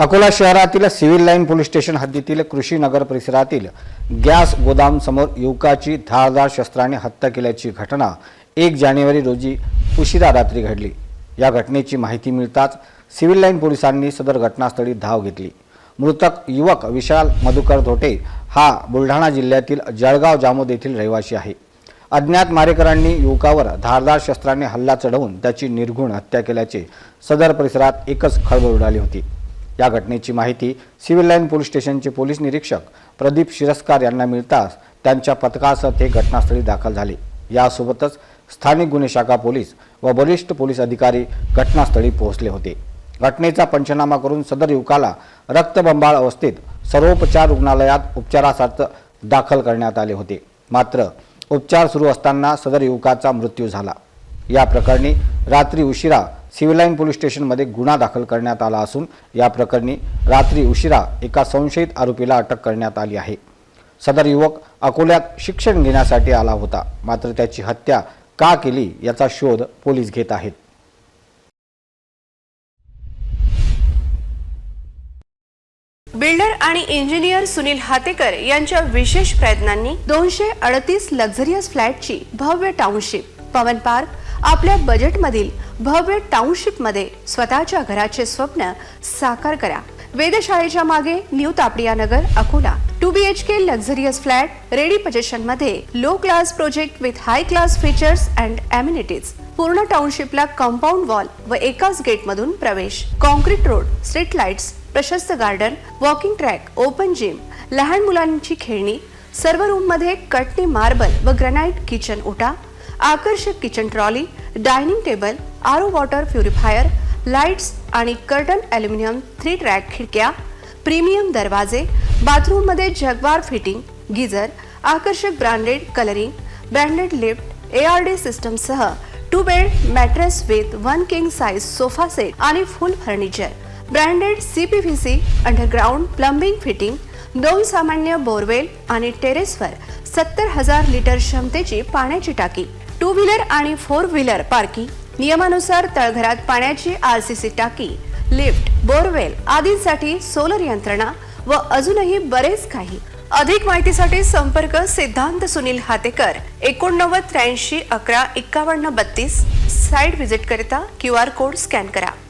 अकोला शहरातील civil line police station हद्दीतील कृषी नगर परिसरातील गॅस गोदाम समोर युवकाची धारदार शस्त्राने हत्या केल्याची घटना एक जानेवारी रोजी उशिरा रात्री घडली. या घटनेची माहिती मिळताच सिव्हिल लाईन पोलिसांनी सदर घटनास्थळी धाव घेतली. मृतक युवक विशाल मधुकर धोटे हा बुलढाणा जिल्ह्यातील जळगाव जामोद येथील रहिवासी आहे. अज्ञात मारेकरांनी युवकावर धारदार शस्त्राने हल्ला चढवून त्याची निर्घुण हत्या केल्याचे सदर परिसरात एकच खळबळ उडाली होती. या घटनेची माहिती सिव्हिल लाईन पोलीस स्टेशनचे पोलीस निरीक्षक प्रदीप शिरस्कार यांना मिळताच त्यांच्या पथकासह ते घटनास्थळी दाखल झाले. यासोबतच स्थानिक गुन्हे शाखा पोलीस व वरिष्ठ पोलीस अधिकारी घटनास्थळी पोहोचले होते. घटनेचा पंचनामा करून सदर युवकाला रक्तबंबाळ अवस्थेत सर्वोपचार रुग्णालयात उपचारासाठी दाखल करण्यात आले होते. मात्र उपचार सुरू असताना सदर युवकाचा मृत्यू झाला. या प्रकरणी रात्री उशिरा सिव्हिल लाईन पोलीस स्टेशनमध्ये गुन्हा दाखल करण्यात आला असून या प्रकरणी रात्री उशिरा एका संशयित आरोपीला अटक करण्यात आली आहे. सदर युवक अकोल्यात शिक्षण घेण्यासाठी आला होता. मात्र त्याची हत्या का केली याचा शोध पोलीस घेत आहेत. बिल्डर आणि इंजिनियर सुनील हातेकर यांच्या विशेष प्रयत्नांनी दोनशे अडतीस लक्झरियस फ्लॅटची भव्य टाउनशिप पवन पार्क आपल्या बजेटमधील भव्य टाउनशिपमध्ये स्वतःच्या घराचे स्वप्न साकार करा. वेधशाळेच्या मागे new Tapadia Nagar Akola. Two B H K luxurious flat ready पजेशनमध्ये low class project with high class features and amenities पूर्ण टाउनशिपला कंपाऊंड वॉल व एकाच गेटमधून प्रवेश. कॉन्क्रीट रोड स्ट्रीट लाइट्स प्रशस्त garden walking track open gym लहान मुलांची खेळणी सर्व रूममध्ये कटनी मार्बल व ग्रॅनाइट किचन ओटा आकर्षक kitchen trolley dining table RO water purifier lights आणि कर्टन ॲल्युमिनियम थ्री ट्रॅक खिडक्या प्रीमियम दरवाजे बाथरूममध्ये जगवार फिटिंग गिझर आकर्षक branded colouring branded lift A R D सिस्टमसह two bed mattress with one king size sofa set आणि full furniture branded C P V C underground plumbing fitting दोन सामान्य borewell आणि टेरेसवर सत्तर हजार लिटर क्षमतेची पाण्याची टाकी. टू व्हीलर आणि फोर व्हीलर पार्किंग नियमानुसार तळघरात पाण्याची आरसीसी टाकी लिफ्ट बोरवेल आदींसाठी सोलर यंत्रणा व अजूनही बरेच काही. अधिक माहितीसाठी संपर्क सिद्धांत सुनील हातेकर एकोणनव्वद त्र्याऐंशी अकरा एक्कावन्न बत्तीस. साईट व्हिजिट करिता क्यू आर कोड स्कॅन करा.